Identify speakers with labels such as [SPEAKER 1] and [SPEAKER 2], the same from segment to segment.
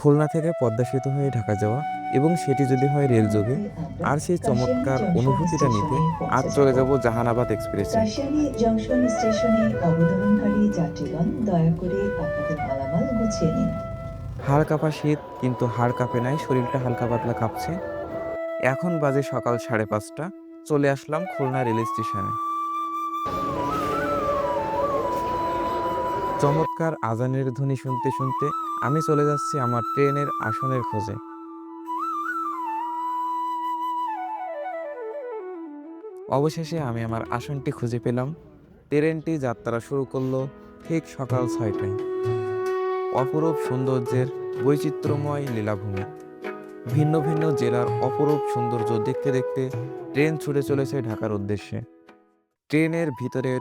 [SPEAKER 1] খুলনা থেকে পদ্মা সেতু হয়ে ঢাকা যাওয়া এবং সেটি যদি হয় রেল যোগে আর সেই চমৎকার অনুভূতিটা নিতে আজ চলে যাব জাহানাবাদ এক্সপ্রেসে।
[SPEAKER 2] কাশিয়ানী জংশন স্টেশনে অবতরণকারী যাত্রীগণ দয়া করে আপনাদের মালামাল গুছিয়ে নিন।
[SPEAKER 1] হাড় কাঁপা শীত কিন্তু হাড় কাঁপে নাই শরীরটা হালকা পাতলা কাঁপছে। এখন বাজে সকাল সাড়ে পাঁচটা চলে আসলাম খুলনা রেল স্টেশনে। চমৎকার আজানের ধ্বনি শুনতে শুনতে আমি চলে যাচ্ছি আমার ট্রেনের আসনের খোঁজে। অবশেষে আমি আমার আসনটি খুঁজে পেলাম। ট্রেনটি যাত্রা শুরু করল ঠিক সকাল ছয়টায়। অপরূপ সৌন্দর্যের বৈচিত্র্যময় লীলাভূমি। ভিন্ন ভিন্ন জেলার অপরূপ সৌন্দর্য দেখতে দেখতে ট্রেন ছুটে চলেছে ঢাকার উদ্দেশ্যে। ট্রেনের ভিতরের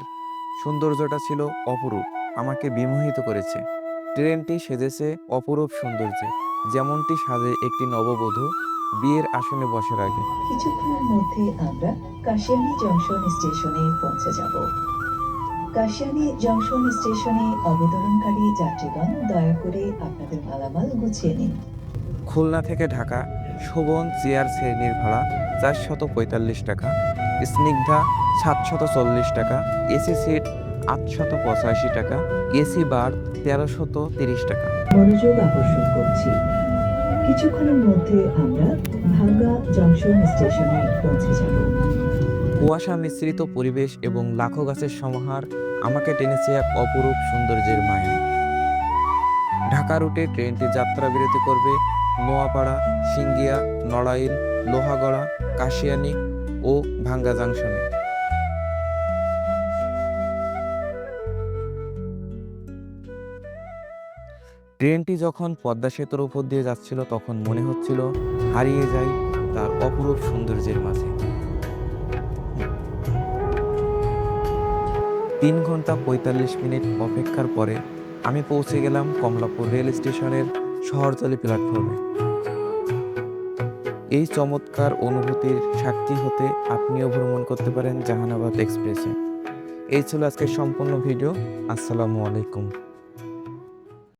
[SPEAKER 1] সৌন্দর্যটা ছিল অপরূপ। আমাকে বিমোহিত করেছে। ট্রেনটি সেজেছে অপরূপ সৌন্দর্যে যেমনটি সাজে একটি নববধূ বিয়ের আসনে বসার আগে।
[SPEAKER 2] কিছুক্ষণের মধ্যে আমরা কাশিয়ানী জংশন স্টেশনে পৌঁছে যাব। কাশিয়ানী জংশন স্টেশনে অবতরণকারী যাত্রীগণ দয়া করে আপনাদের মালামাল গুছিয়ে নিন।
[SPEAKER 1] খুলনা থেকে ঢাকা শোভন চেয়ার শ্রেণির ভাড়া চারশত পঁয়তাল্লিশ টাকা স্নিগ্ধা সাতশত চল্লিশ টাকা এসি সিট আটশত পঁচাশি টাকা এসি বার তেরোশত তিরিশ টাকা।
[SPEAKER 2] মনোযোগ আকর্ষণ করছি। কিছুক্ষণের মধ্যে আমরা ভাঙ্গা জংশন স্টেশনে পৌঁছে যাব।
[SPEAKER 1] কুয়াশা মিশ্রিত পরিবেশ এবং লাখো গাছের সমাহার আমাকে টেনেছে এক অপরূপ সৌন্দর্যের মায়া। ঢাকা রুটে ট্রেনটি যাত্রা বিরতি করবে নোয়াপাড়া সিঙ্গিয়া নড়াইল লোহাগড়া কাশিয়ানী ও ভাঙ্গা জাংশনে। ট্রেনটি যখন পদ্মা সেতুর উপর দিয়ে যাচ্ছিল, তখন মনে হচ্ছিল হারিয়ে যাই তার অপরূপ সৌন্দর্যের মাঝে। তিন ঘণ্টা পঁয়তাল্লিশ মিনিট অপেক্ষার পরে আমি পৌঁছে গেলাম কমলাপুর রেল স্টেশনের শহরতলি প্ল্যাটফর্মে। এই চমৎকার অনুভূতির সাক্ষী হতে আপনিও ভ্রমণ করতে পারেন জাহানাবাদ এক্সপ্রেসে। এই ছিল আজকের সম্পূর্ণ ভিডিও। আসসালামু আলাইকুম।